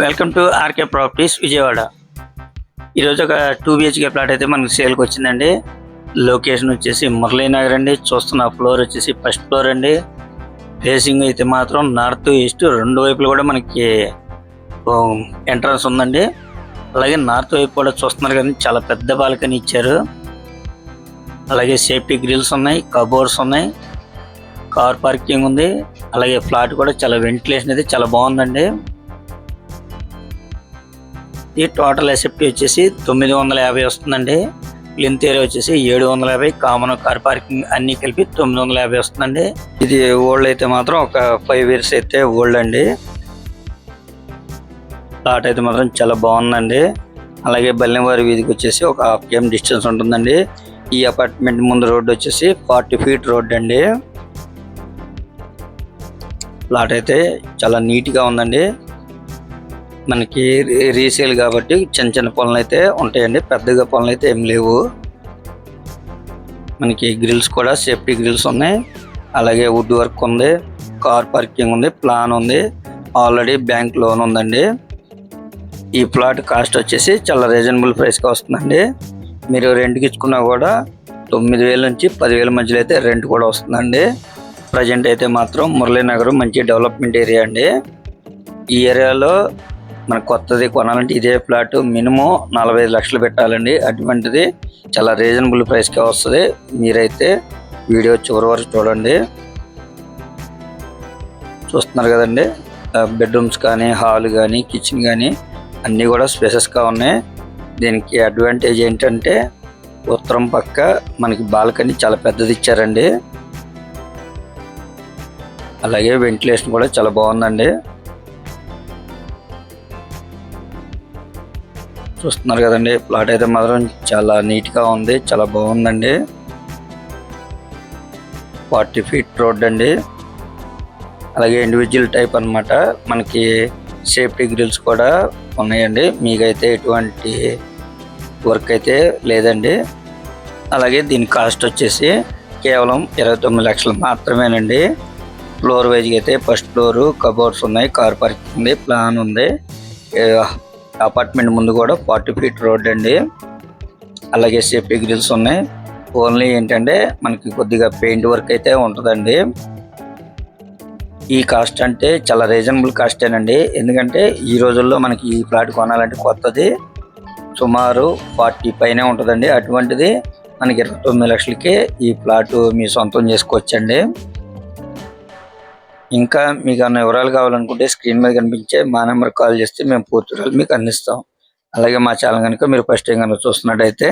Welcome to RK properties Vijayawada. ఈరోజు ఒక two BHK plot అయితే మనకి సేల్కి వచ్చిందండి. లొకేషన్ వచ్చేసి మురళీనగర్ అండి. చూస్తున్న ఫ్లోర్ వచ్చేసి ఫస్ట్ ఫ్లోర్ అండి. ఫేసింగ్ అయితే మాత్రం నార్త్ ఈస్ట్ రెండు వైపులు కూడా మనకి ఎంట్రన్స్ ఉందండి. అలాగే నార్త్ వైపు కూడా చూస్తున్నారు కానీ చాలా పెద్ద బాల్కనీ ఇచ్చారు. అలాగే సేఫ్టీ గ్రిల్స్ ఉన్నాయి కబోర్డ్స్ ఉన్నాయి. కార్ పార్కింగ్ ఉంది. అలాగే ఫ్లాట్ కూడా చాలా వెంటిలేషన్ అయితే చాలా బాగుందండి. ఈ టోటల్ ఎసెప్టీ వచ్చేసి తొమ్మిది వందల యాభై వస్తుందండి. లెంత్ ఏరియా వచ్చేసి ఏడు వందల యాభై. కామన్ కార్ పార్కింగ్ అన్ని కలిపి తొమ్మిది వందల యాభై వస్తుందండి. ఇది ఓల్డ్ అయితే మాత్రం ఒక ఫైవ్ ఇయర్స్ అయితే ఓల్డ్ అండి. ప్లాట్ అయితే మాత్రం చాలా బాగుందండి. అలాగే బల్లెంవారి వీధికి వచ్చేసి ఒక హాఫ్ కేఎం డిస్టెన్స్ ఉంటుందండి. ఈ అపార్ట్మెంట్ ముందు రోడ్ వచ్చేసి ఫార్టీ ఫీట్ రోడ్ అండి. ప్లాట్ అయితే చాలా నీట్గా ఉందండి. మనకి రీ- రీసేల్ కాబట్టి చిన్న చిన్న పనులు అయితే ఉంటాయండి. పెద్దగా పనులు అయితే ఏం లేవు. మనకి గ్రిల్స్ కూడా సేఫ్టీ గ్రిల్స్ ఉన్నాయి. అలాగే వుడ్ వర్క్ ఉంది కార్ పార్కింగ్ ఉంది ప్లాన్ ఉంది. ఆల్రెడీ బ్యాంక్ లోన్ ఉందండి. ఈ ప్లాట్ కాస్ట్ వచ్చేసి చాలా రీజనబుల్ ప్రైస్కి వస్తుందండి. మీరు రెంట్కి ఇచ్చుకున్నా కూడా తొమ్మిది వేల నుంచి పదివేల మధ్యలో అయితే రెంట్ కూడా వస్తుందండి. ప్రజెంట్ అయితే మాత్రం మురళీనగర్ మంచి డెవలప్మెంట్ ఏరియా అండి. ఈ ఏరియాలో మనకు కొత్తది కొనాలంటే ఇదే ప్లాట్ మినిమం నలభై ఐదు లక్షలు పెట్టాలండి. అటువంటిది చాలా రీజనబుల్ ప్రైస్కే వస్తుంది. మీరైతే వీడియో చివరి వరకు చూడండి. చూస్తున్నారు కదండి. బెడ్రూమ్స్ కానీ హాల్ కానీ కిచెన్ కానీ అన్నీ కూడా స్పేసెస్గా ఉన్నాయి. దీనికి అడ్వాంటేజ్ ఏంటంటే ఉత్తరం పక్క మనకి బాల్కనీ చాలా పెద్దది ఇచ్చారండి. అలాగే వెంటిలేషన్ కూడా చాలా బాగుందండి. చూస్తున్నారు కదండి. ప్లాట్ అయితే మాత్రం చాలా నీట్గా ఉంది. చాలా బాగుందండి. ఫార్టీ ఫీట్ రోడ్ అండి. అలాగే ఇండివిజువల్ టైప్ అన్నమాట. మనకి సేఫ్టీ గ్రిల్స్ కూడా ఉన్నాయండి. మీకైతే ఎటువంటి వర్క్ అయితే లేదండి. అలాగే దీని కాస్ట్ వచ్చేసి కేవలం ఇరవై తొమ్మిది లక్షలు మాత్రమేనండి. ఫ్లోర్ వైజ్గా అయితే ఫస్ట్ ఫ్లోర్ కబోర్డ్స్ ఉన్నాయి కార్ పార్కింగ్ ఉంది ప్లాన్ ఉంది. అపార్ట్మెంట్ ముందు కూడా ఫార్టీ ఫీట్ రోడ్ అండి. అలాగే సేఫ్టీ గ్రిల్స్ ఉన్నాయి. ఓన్లీ ఏంటంటే మనకి కొద్దిగా పెయింట్ వర్క్ అయితే ఉంటుందండి. ఈ కాస్ట్ అంటే చాలా రీజనబుల్ కాస్టేనండి ఎందుకంటే ఈ రోజుల్లో మనకి ఈ ప్లాట్ కొనాలంటే కొత్తది. సుమారు ఫార్టీ పైనే ఉంటుందండి. అటువంటిది మనకి ఇరవై తొమ్మిది లక్షలకి ఈ ప్లాట్ మీ సొంతం చేసుకోవచ్చండి. ఇంకా మీకు అన్న వివరాలు కావాలనుకుంటే స్క్రీన్ మీద కనిపించే మా నెంబర్ కాల్ చేస్తే మేము పూర్తి వివరాలు మీకు అందిస్తాం. అలాగే మా ఛానల్ కనుక మీరు ఫస్ట్ టైం కనుక చూస్తున్నట్టయితే